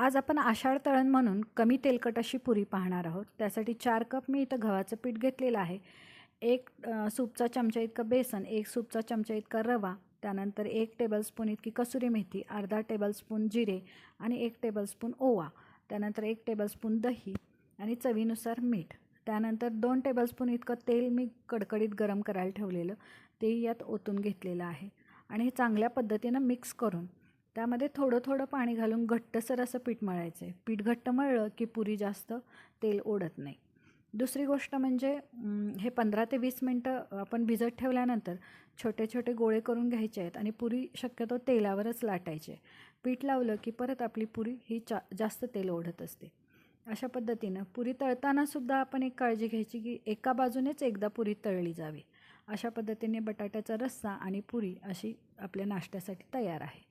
आज आपण आषाढ तळण म्हणून कमी तेलकट अशी पुरी पाहणार आहोत. त्यासाठी चार कप मी इथं गव्हाचं पीठ घेतलेलं आहे. एक सूपचा चमचा इतकं बेसन एक सूपचा चमचा इतका रवा त्यानंतर एक टेबलस्पून इतकी कसुरी मेथी अर्धा टेबलस्पून जिरे आणि एक टेबलस्पून ओवा त्यानंतर एक टेबलस्पून दही आणि चवीनुसार मीठ. त्यानंतर दोन टेबलस्पून इतकं तेल मी कडकडीत गरम करायला ठेवलेलं ते यात ओतून घेतलेलं आहे. आणि हे चांगल्या पद्धतीनं मिक्स करून त्यामध्ये थोडं थोडं पाणी घालून घट्टसर असं पीठ मळायचं आहे पीठ घट्ट मळलं की पुरी जास्त तेल ओढत नाही. दुसरी गोष्ट म्हणजे हे पंधरा ते वीस मिनटं आपण भिजत ठेवल्यानंतर छोटे छोटे गोळे करून घ्यायचे आहेत आणि पुरी शक्यतो तेलावरच लाटायचे. पीठ लावलं की परत आपली पुरी ही चा जास्त तेल ओढत असते. अशा पद्धतीनं पुरी तळतानासुद्धा आपण एक काळजी घ्यायची की एका बाजूनेच एकदा पुरी तळली जावी. अशा पद्धतीने बटाट्याचा रस्सा आणि पुरी अशी आपल्या नाश्त्यासाठी तयार आहे.